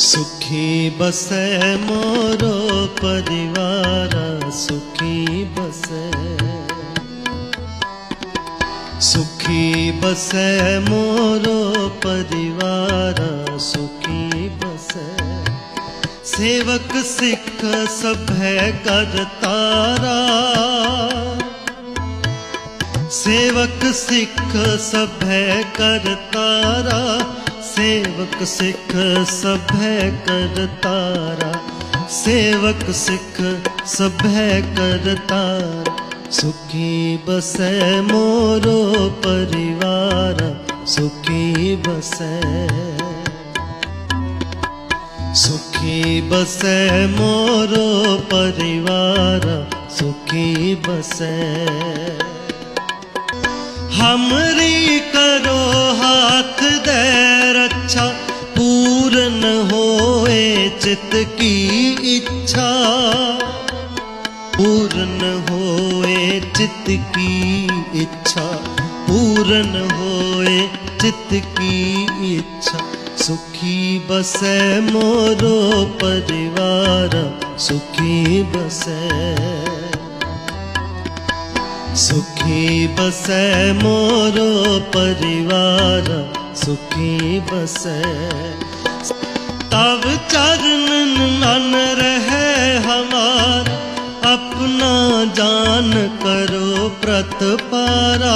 सुखी बस मोरो परिवार, सुखी बस। सुखी बस मोरो परिवार, सुखी बस। सेवक सिख सभय कर तारा। सेवक सिख सभय कर तारा सेवक सिख सभ कर तारा सेवक सिख सभ कर तारा सुखी बस मोरो परिवार, सुखी बस। सुखी बस मोरो परिवार, सुखी बस। ਹਮਰੀ ਕਰੋ ਹੱਥ ਦੇ ਰੱਛਾ ਪੂਰਨ ਹੋਏ ਚਿਤ ਕੀ ਇੱਛਾ ਪੂਰਨ ਹੋਏ ਚਿਤ ਇੱਛਾ ਪੂਰਨ ਹੋਏ ਚਿਤ ਇੱਛਾ ਸੁਖੀ ਬਸੈ ਮੋਰੋ ਪਰਿਵਾਰ ਸੁਖੀ ਬਸੈ सुखी बसै मोरो परिवार, सुखी बसै। तब चरण मन रहे हमार, अपना जान करो प्रत पारा।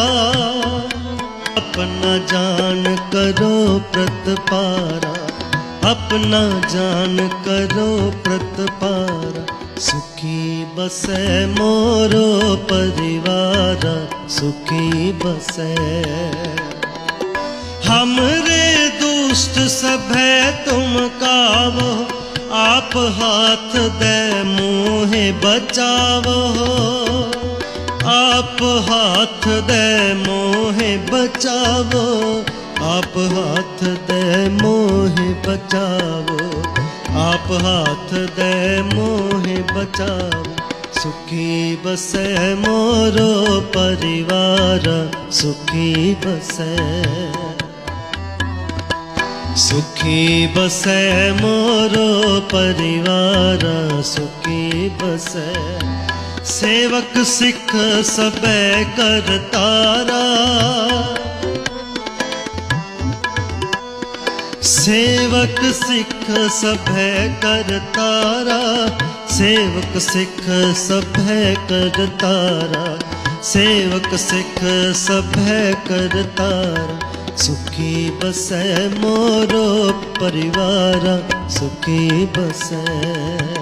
अपना जान करो प्रत पारा, अपना जान करो प्रत पारा। सुखी बसै मोरो परिवार, सुखी बसे। हमरे दुष्ट सभै तुम कावो, आप हाथ दे मोहे बचावो। आप हाथ दे मोहे बचावो, आप हाथ दे मोहे बचावो। आप हाथ दे, मोहे बचावो। सुखी बसै मोरो परिवार, सुखी बसै। सुखी बसै मोरो परिवार, सुखी बसै। सेवक सिख सब कर तारा सेवक सिख सभै कर तारा, सेवक सिख सभै कर तारा, सेवक सिख सभै कर तारा। सुखी बस मोरो परिवार, सुखी बसै